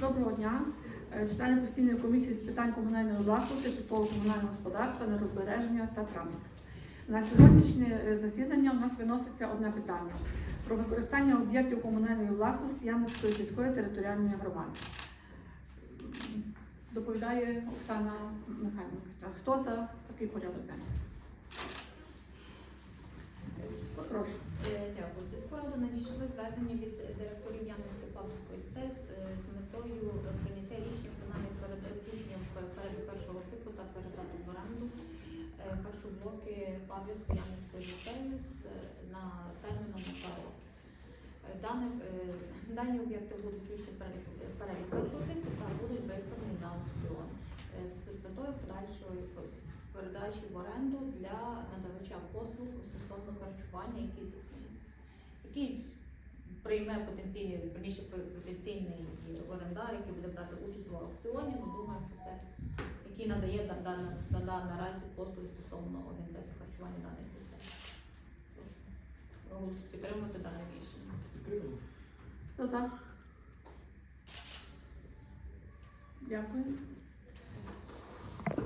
Доброго дня. Е, Члени постійної комісії з питань комунальної власності, житлово-комунального господарства, нерозбереження та транспорту. На сьогоднішнє е, засідання у нас виноситься одне питання про використання об'єктів комунальної власності Ямницької сільської територіальної громади. Доповідає Оксана Михайловна. Хто за такий порядок денний? Прошу. Е, Дякую. Зі спораду надійшли звернення від директорів Ямницької Павловської СТЕС е, з метою прийняття рішення про намір перед включення в перелік першого типу та передати в оренду е, Павлівської Ямницької ліцею е, на терміном на. Е, Дане, е, дані об'єкти будуть включені перелік, та будуть виставлені на аукціон з метою подальшої передачі в оренду для надавача послуг стосовно харчування, який, який прийме потенційний, потенційний орендар, який буде брати участь в аукціоні. Який надає на, даний на, на, наразі послуги стосовно організації харчування даних дітей. Прошу підтримати дане рішення. Хто за? Дякую.